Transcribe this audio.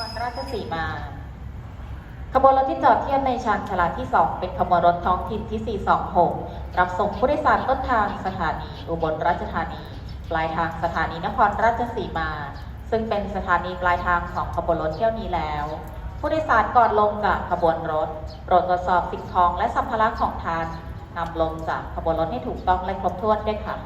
ครราชสีมา ขบวนรถที่จอดเทียบในชานชลาที่ 2 เป็นขบวนรถท้องถิ่นที่ 426 รับส่งผู้โดยสารต้นทางสถานีอุบลราชธานี ปลายทางสถานีนครราชสีมา ซึ่งเป็นสถานีปลายทางของขบวนรถเที่ยวนี้แล้ว ผู้โดยสารก่อนลงจากขบวนรถโปรดตรวจสอบสิ่งของและสัมภาระของท่านนำลงจากขบวนรถให้ถูกต้องและครบถ้วนด้วยค่ะ